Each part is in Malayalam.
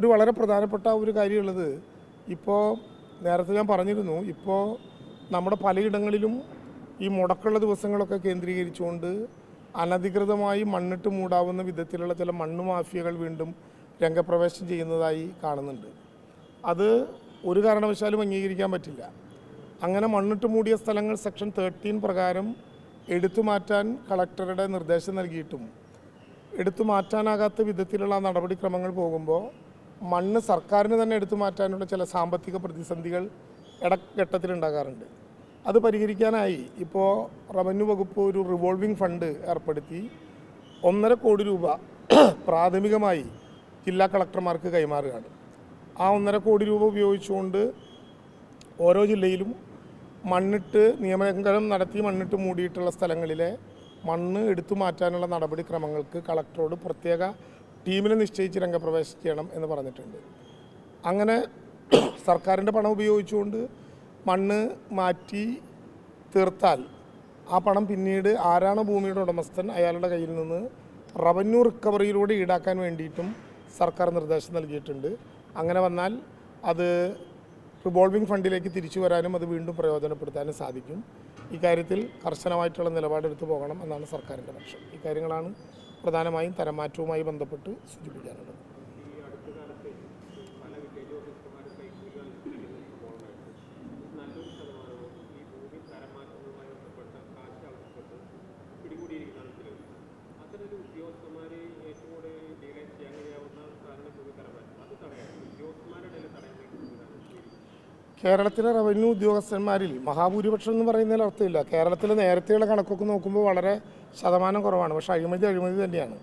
ഒരു വളരെ പ്രധാനപ്പെട്ട ഒരു കാര്യമുള്ളത് ഇപ്പോൾ നേരത്തെ ഞാൻ പറഞ്ഞിരുന്നു ഇപ്പോൾ നമ്മുടെ പലയിടങ്ങളിലും ഈ മുടക്കുള്ള ദിവസങ്ങളൊക്കെ കേന്ദ്രീകരിച്ചുകൊണ്ട് അനധികൃതമായി മണ്ണിട്ട് മൂടാവുന്ന വിധത്തിലുള്ള ചില മണ്ണ് മാഫിയകൾ വീണ്ടും രംഗപ്രവേശം ചെയ്യുന്നതായി കാണുന്നുണ്ട്. അത് ഒരു കാരണവശാലും അംഗീകരിക്കാൻ പറ്റില്ല. അങ്ങനെ മണ്ണിട്ട് മൂടിയ സ്ഥലങ്ങൾ സെക്ഷൻ തേർട്ടീൻ പ്രകാരം എടുത്തു മാറ്റാൻ കളക്ടറുടെ നിർദ്ദേശം നൽകിയിട്ടും എടുത്തു മാറ്റാനാകാത്ത വിധത്തിലുള്ള നടപടിക്രമങ്ങൾ പോകുമ്പോൾ മണ്ണ് സർക്കാരിന് തന്നെ എടുത്തു മാറ്റാനുള്ള ചില സാമ്പത്തിക പ്രതിസന്ധികൾ ഇടഘട്ടത്തിലുണ്ടാകാറുണ്ട്. അത് പരിഹരിക്കാനായി ഇപ്പോൾ റവന്യൂ വകുപ്പ് ഒരു റിവോൾവിംഗ് ഫണ്ട് ഏർപ്പെടുത്തി. ഒന്നര കോടി രൂപ പ്രാഥമികമായി ജില്ലാ കളക്ടർമാർക്ക് കൈമാറുകയാണ്. ആ ഒന്നര കോടി രൂപ ഉപയോഗിച്ചുകൊണ്ട് ഓരോ ജില്ലയിലും മണ്ണിട്ട് നിയമലംഘനം നടത്തി മണ്ണിട്ട് മൂടിയിട്ടുള്ള സ്ഥലങ്ങളിലെ മണ്ണ് എടുത്തു മാറ്റാനുള്ള നടപടിക്രമങ്ങൾക്ക് കളക്ടറോട് പ്രത്യേക ടീമിനെ നിശ്ചയിച്ച് രംഗപ്രവേശം ചെയ്യണം എന്ന് പറഞ്ഞിട്ടുണ്ട്. അങ്ങനെ സർക്കാരിന്റെ പണം ഉപയോഗിച്ചുകൊണ്ട് മണ്ണ് മാറ്റി തീർത്താൽ ആ പണം പിന്നീട് ആരാണ് ഭൂമിയുടെ ഉടമസ്ഥൻ അയാളുടെ കയ്യിൽ നിന്ന് റവന്യൂ റിക്കവറിയിലൂടെ ഈടാക്കാൻ വേണ്ടിയിട്ടും സർക്കാർ നിർദ്ദേശം നൽകിയിട്ടുണ്ട്. അങ്ങനെ വന്നാൽ അത് റിവോൾവിംഗ് ഫണ്ടിലേക്ക് തിരിച്ചു വരാനും അത് വീണ്ടും പ്രയോജനപ്പെടുത്താനും സാധിക്കും. ഇക്കാര്യത്തിൽ കർശനമായിട്ടുള്ള നിലപാടെടുത്തു പോകണം എന്നാണ് സർക്കാരിന്റെ പക്ഷം. ഇക്കാര്യങ്ങളാണ് പ്രധാനമായും തരംമാറ്റവുമായി ബന്ധപ്പെട്ട് സൂചിപ്പിക്കാനുള്ളത് കേരളത്തിലെ റവന്യൂ ഉദ്യോഗസ്ഥന്മാരിൽ മഹാഭൂരിപക്ഷം എന്ന് പറയുന്നതിൽ അർത്ഥമില്ല. കേരളത്തിൽ നേരത്തെയുള്ള കണക്കൊക്കെ നോക്കുമ്പോൾ വളരെ ശതമാനം കുറവാണ്. പക്ഷേ അഴിമതി അഴിമതി തന്നെയാണ്.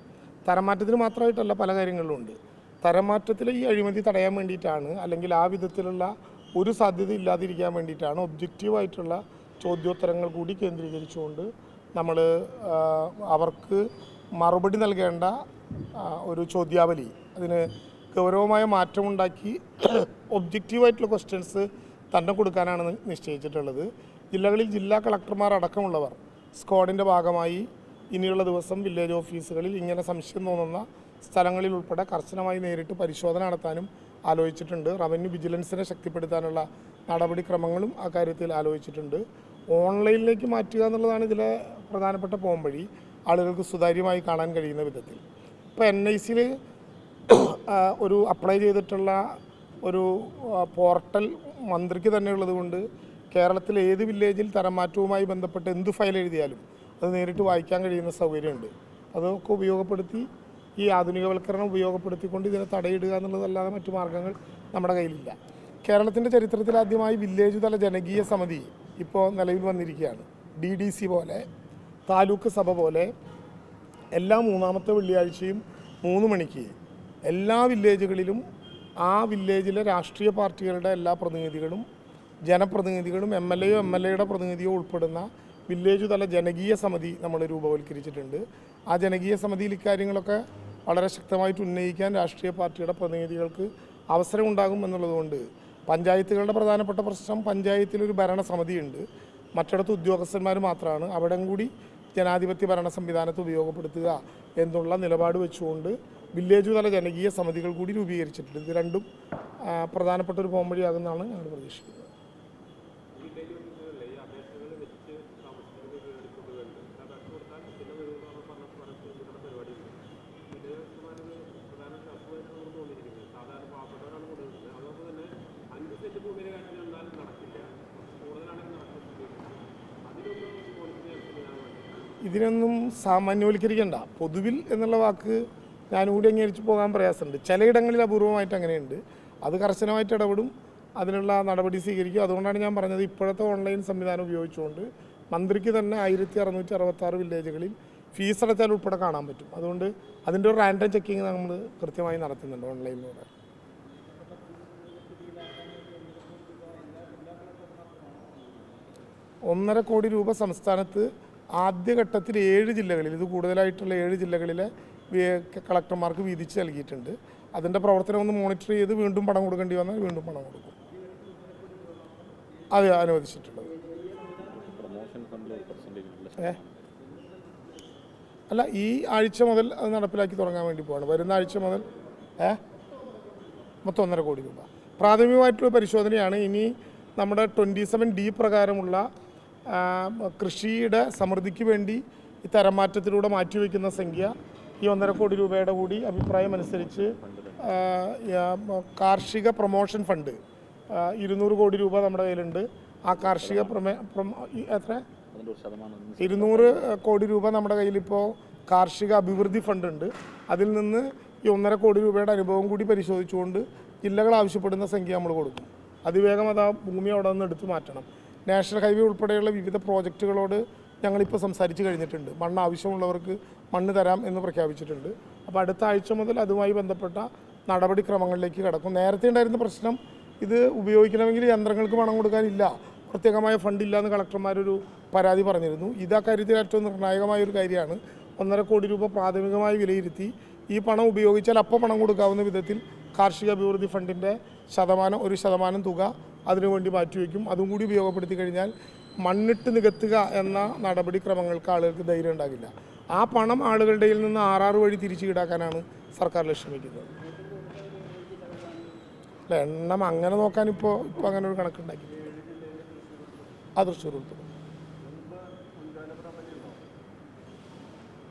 തരംമാറ്റത്തിന് മാത്രമായിട്ടല്ല പല കാര്യങ്ങളിലും ഉണ്ട്. ഈ അഴിമതി തടയാൻ വേണ്ടിയിട്ടാണ് അല്ലെങ്കിൽ ആ വിധത്തിലുള്ള ഒരു സാധ്യത ഇല്ലാതിരിക്കാൻ വേണ്ടിയിട്ടാണ് ഒബ്ജക്റ്റീവായിട്ടുള്ള ചോദ്യോത്തരങ്ങൾ കൂടി കേന്ദ്രീകരിച്ചുകൊണ്ട് നമ്മൾ അവർക്ക് മറുപടി നൽകേണ്ട ഒരു ചോദ്യാവലി. അതിന് ഗൗരവമായ മാറ്റമുണ്ടാക്കി ഒബ്ജക്റ്റീവായിട്ടുള്ള ക്വസ്റ്റ്യൻസ് തന്നെ കൊടുക്കാനാണ് നിശ്ചയിച്ചിട്ടുള്ളത്. ജില്ലകളിൽ ജില്ലാ കളക്ടർമാർ അടക്കമുള്ളവർ സ്ക്വാഡിന്റെ ഭാഗമായി ഇനിയുള്ള ദിവസം വില്ലേജ് ഓഫീസുകളിൽ ഇങ്ങനെ സംശയം തോന്നുന്ന സ്ഥലങ്ങളിൽ ഉൾപ്പെടെ കർശനമായി നേരിട്ട് പരിശോധന നടത്താനും ആലോചിച്ചിട്ടുണ്ട്. റവന്യൂ വിജിലൻസിനെ ശക്തിപ്പെടുത്താനുള്ള നടപടിക്രമങ്ങളും ആ കാര്യത്തിൽ ആലോചിച്ചിട്ടുണ്ട്. ഓൺലൈനിലേക്ക് മാറ്റുക എന്നുള്ളതാണ് ഇതിലെ പ്രധാനപ്പെട്ട പോംവഴി ആളുകൾക്ക് സുതാര്യമായി കാണാൻ കഴിയുന്ന വിധത്തിൽ. ഇപ്പോൾ എൻ ഐ സിയിൽ ഒരു അപ്ലൈ ചെയ്തിട്ടുള്ള ഒരു പോർട്ടൽ മന്ത്രിക്ക് തന്നെ ഉള്ളതുകൊണ്ട് കേരളത്തിലെ ഏത് വില്ലേജിൽ തരംമാറ്റവുമായി ബന്ധപ്പെട്ട് എന്ത് ഫയൽ എഴുതിയാലും അത് നേരിട്ട് വായിക്കാൻ കഴിയുന്ന സൗകര്യമുണ്ട്. അതൊക്കെ ഉപയോഗപ്പെടുത്തി ഈ ആധുനികവൽക്കരണം ഉപയോഗപ്പെടുത്തിക്കൊണ്ട് ഇതിനെ തടയിടുക എന്നുള്ളതല്ലാതെ മറ്റു മാർഗങ്ങൾ നമ്മുടെ കയ്യിലില്ല. കേരളത്തിന്റെ ചരിത്രത്തിൽ ആദ്യമായി വില്ലേജ് തല ജനകീയ സമിതി ഇപ്പോൾ നിലവിൽ വന്നിരിക്കുകയാണ്. ഡി ഡി സി പോലെ താലൂക്ക് സഭ പോലെ എല്ലാ മൂന്നാമത്തെ വെള്ളിയാഴ്ചയും മൂന്ന് മണിക്ക് എല്ലാ വില്ലേജുകളിലും ആ വില്ലേജിലെ രാഷ്ട്രീയ പാർട്ടികളുടെ എല്ലാ പ്രതിനിധികളും ജനപ്രതിനിധികളും എം എൽ എയോ എം എൽ എയുടെ പ്രതിനിധിയോ ഉൾപ്പെടുന്ന വില്ലേജ് തല ജനകീയ സമിതി നമ്മൾ രൂപവൽക്കരിച്ചിട്ടുണ്ട്. ആ ജനകീയ സമിതിയിൽ ഇക്കാര്യങ്ങളൊക്കെ വളരെ ശക്തമായിട്ട് ഉന്നയിക്കാൻ രാഷ്ട്രീയ പാർട്ടിയുടെ പ്രതിനിധികൾക്ക് അവസരം ഉണ്ടാകും എന്നുള്ളതുകൊണ്ട് പഞ്ചായത്തുകളുടെ പ്രധാനപ്പെട്ട പ്രശ്നം പഞ്ചായത്തിലൊരു ഭരണസമിതിയുണ്ട്. മറ്റിടത്ത് ഉദ്യോഗസ്ഥന്മാർ മാത്രമാണ് അവിടം കൂടി ജനാധിപത്യ ഭരണ സംവിധാനത്തെ ഉപയോഗപ്പെടുത്തുക എന്നുള്ള നിലപാട് വെച്ചുകൊണ്ട് വില്ലേജ് തല ജനകീയ സമിതികൾ കൂടി രൂപീകരിച്ചിട്ടുണ്ട്. ഇത് രണ്ടും പ്രധാനപ്പെട്ട ഒരു പോംവഴിയാകുന്നതാണ് ഞങ്ങൾ പ്രതീക്ഷിക്കുന്നത്. ഇതിനൊന്നും സാമാന്യവൽക്കരിക്കേണ്ട. പൊതുവിൽ എന്നുള്ള വാക്ക് ഞാനുകൂടി അംഗീകരിച്ച് പോകാൻ പ്രയാസമുണ്ട്. ചിലയിടങ്ങളിൽ അപൂർവമായിട്ട് അങ്ങനെയുണ്ട്. അത് കർശനമായിട്ട് ഇടപെടും. അതിനുള്ള നടപടി സ്വീകരിക്കും. അതുകൊണ്ടാണ് ഞാൻ പറഞ്ഞത് ഇപ്പോഴത്തെ ഓൺലൈൻ സംവിധാനം ഉപയോഗിച്ചുകൊണ്ട് മന്ത്രിക്ക് തന്നെ ആയിരത്തി അറുന്നൂറ്റി അറുപത്തി ആറ് വില്ലേജുകളിൽ ഫീസ് അടച്ചാൽ ഉൾപ്പെടെ കാണാൻ പറ്റും. അതുകൊണ്ട് അതിന്റെ ഒരു റാൻഡം ചെക്കിങ് നമ്മൾ കൃത്യമായി നടത്തുന്നുണ്ട് ഓൺലൈനിലൂടെ. ഒന്നര കോടി രൂപ സംസ്ഥാനത്ത് ആദ്യഘട്ടത്തിൽ ഏഴ് ജില്ലകളിൽ ഇത് കൂടുതലായിട്ടുള്ള ഏഴ് ജില്ലകളിലെ കളക്ടർമാർക്ക് വീതിച്ച് നൽകിയിട്ടുണ്ട്. അതിന്റെ പ്രവർത്തനം ഒന്ന് മോണിറ്റർ ചെയ്ത് വീണ്ടും പണം കൊടുക്കേണ്ടി വന്നാൽ വീണ്ടും പണം കൊടുക്കും. അത് അനുവദിച്ചിട്ടുള്ളത്. അല്ല ഈ ആഴ്ച മുതൽ അത് നടപ്പിലാക്കി തുടങ്ങാൻ വേണ്ടി പോവാണ്. വരുന്ന ആഴ്ച മുതൽ ഏ? മൊത്തം ഒന്നര കോടി രൂപ. പ്രാഥമികമായിട്ടുള്ള പരിശോധനയാണ് ഇനി നമ്മുടെ ട്വന്റി സെവൻ ഡി പ്രകാരമുള്ള കൃഷിയുടെ സമൃദ്ധിക്ക് വേണ്ടി ഈ തരംമാറ്റത്തിലൂടെ മാറ്റിവെക്കുന്ന സംഖ്യ ഈ ഒന്നര കോടി രൂപയുടെ കൂടി അഭിപ്രായം അനുസരിച്ച് കാർഷിക പ്രൊമോഷൻ ഫണ്ട് ഇരുന്നൂറ് കോടി രൂപ നമ്മുടെ കയ്യിലുണ്ട്. ആ കാർഷിക എത്ര? ഇരുന്നൂറ് കോടി രൂപ നമ്മുടെ കയ്യിലിപ്പോൾ കാർഷിക അഭിവൃദ്ധി ഫണ്ട് ഉണ്ട് അതിൽ നിന്ന് ഈ ഒന്നര കോടി രൂപയുടെ അനുഭവം കൂടി പരിശോധിച്ചുകൊണ്ട് ജില്ലകൾ ആവശ്യപ്പെടുന്ന സംഖ്യ നമ്മൾ കൊടുക്കും. അതിവേഗം അത് ആ ഭൂമി അവിടെ നിന്ന് എടുത്തു മാറ്റണം. നാഷണൽ ഹൈവേ ഉൾപ്പെടെയുള്ള വിവിധ പ്രോജക്റ്റുകളോട് ഞങ്ങളിപ്പോൾ സംസാരിച്ച് കഴിഞ്ഞിട്ടുണ്ട്. മണ്ണ് ആവശ്യമുള്ളവർക്ക് മണ്ണ് തരാം എന്ന് പ്രഖ്യാപിച്ചിട്ടുണ്ട്. അപ്പോൾ അടുത്ത ആഴ്ച മുതൽ അതുമായി ബന്ധപ്പെട്ട നടപടിക്രമങ്ങളിലേക്ക് കടക്കും. നേരത്തെ ഉണ്ടായിരുന്ന പ്രശ്നം ഇത് ഉപയോഗിക്കണമെങ്കിൽ യന്ത്രങ്ങൾക്ക് പണം കൊടുക്കാനില്ല. പ്രത്യേകമായ ഫണ്ടില്ല എന്ന് കളക്ടർമാരൊരു പരാതി പറഞ്ഞിരുന്നു. ഇത് കാര്യത്തിൽ ഏറ്റവും നിർണായകമായ ഒരു കാര്യമാണ്. ഒന്നര കോടി രൂപ പ്രാഥമികമായി വിലയിരുത്തി ഈ പണം ഉപയോഗിച്ചാൽ അപ്പോൾ പണം കൊടുക്കാവുന്ന വിധത്തിൽ കാർഷിക അഭിവൃദ്ധി ഫണ്ടിന്റെ ശതമാനം ഒരു ശതമാനം തുക അതിനുവേണ്ടി മാറ്റിവെക്കും. അതും കൂടി ഉപയോഗപ്പെടുത്തി കഴിഞ്ഞാൽ മണ്ണിട്ട് നികത്തുക എന്ന നടപടിക്രമങ്ങൾക്ക് ആളുകൾക്ക് ധൈര്യം ഉണ്ടാകില്ല. ആ പണം ആളുകളുടെ നിന്ന് ആറാറ് വഴി തിരിച്ചു ഈടാക്കാനാണ് സർക്കാർ ലക്ഷ്യമിക്കുന്നത് അല്ല എണ്ണം അങ്ങനെ നോക്കാൻ ഇപ്പോൾ ഇപ്പോൾ അങ്ങനെ ഒരു കണക്കുണ്ടാക്കി. ആ തൃശ്ശൂർ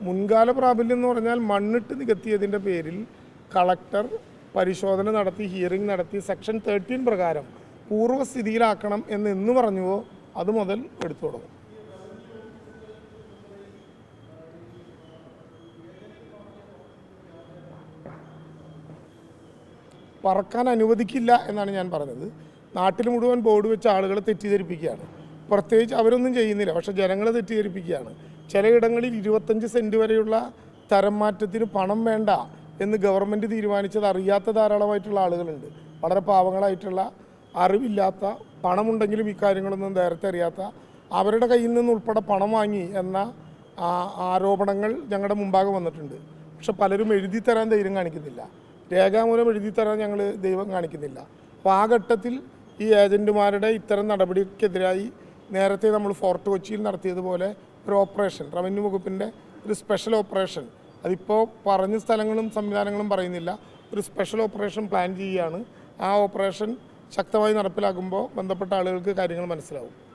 മുൻകാല പ്രാബല്യം എന്ന് പറഞ്ഞാൽ മണ്ണിട്ട് നികത്തിയതിന്റെ പേരിൽ കളക്ടർ പരിശോധന നടത്തി ഹിയറിംഗ് നടത്തി സെക്ഷൻ തേർട്ടീൻ പ്രകാരം പൂർവസ്ഥിതിയിലാക്കണം എന്ന് എന്ന് പറഞ്ഞുവോ അത് മുതൽ എടുത്തു തുടങ്ങും. പറക്കാൻ അനുവദിക്കില്ല എന്നാണ് ഞാൻ പറഞ്ഞത്. നാട്ടിൽ മുഴുവൻ ബോർഡ് വെച്ച് ആളുകളെ തെറ്റിദ്ധരിപ്പിക്കുകയാണ്. പ്രത്യേകിച്ച് അവരൊന്നും ചെയ്യുന്നില്ല. പക്ഷെ ജനങ്ങളെ തെറ്റിദ്ധരിപ്പിക്കുകയാണ്. ചിലയിടങ്ങളിൽ ഇരുപത്തഞ്ച് സെന്റ് വരെയുള്ള തരം മാറ്റത്തിന് പണം വേണ്ട എന്ന് ഗവൺമെന്റ് തീരുമാനിച്ചത് അറിയാത്ത ധാരാളമായിട്ടുള്ള ആളുകളുണ്ട്. വളരെ പാവങ്ങളായിട്ടുള്ള അറിവില്ലാത്ത പണമുണ്ടെങ്കിലും ഇക്കാര്യങ്ങളൊന്നും നേരത്തെ അറിയാത്ത അവരുടെ കയ്യിൽ നിന്ന് ഉൾപ്പെടെ പണം വാങ്ങി എന്ന ആരോപണങ്ങൾ ഞങ്ങളുടെ മുമ്പാകെ വന്നിട്ടുണ്ട്. പക്ഷെ പലരും എഴുതി തരാൻ ധൈര്യം കാണിക്കുന്നില്ല. രേഖാമൂലം എഴുതി തരാൻ ഞങ്ങൾ ദൈവം കാണിക്കുന്നില്ല. അപ്പോൾ ആ ഘട്ടത്തിൽ ഈ ഏജന്റുമാരുടെ ഇത്തരം നടപടിക്കെതിരായി നേരത്തെ നമ്മൾ ഫോർട്ട് കൊച്ചിയിൽ നടത്തിയതുപോലെ ഒരു ഓപ്പറേഷൻ റവന്യൂ വകുപ്പിന്റെ ഒരു സ്പെഷ്യൽ ഓപ്പറേഷൻ. അതിപ്പോൾ പറഞ്ഞ സ്ഥലങ്ങളും സംവിധാനങ്ങളും പറയുന്നില്ല. ഒരു സ്പെഷ്യൽ ഓപ്പറേഷൻ പ്ലാൻ ചെയ്യുകയാണ്. ആ ഓപ്പറേഷൻ ശക്തമായി നടപ്പിലാക്കുമ്പോൾ ബന്ധപ്പെട്ട ആളുകൾക്ക് കാര്യങ്ങൾ മനസ്സിലാവും.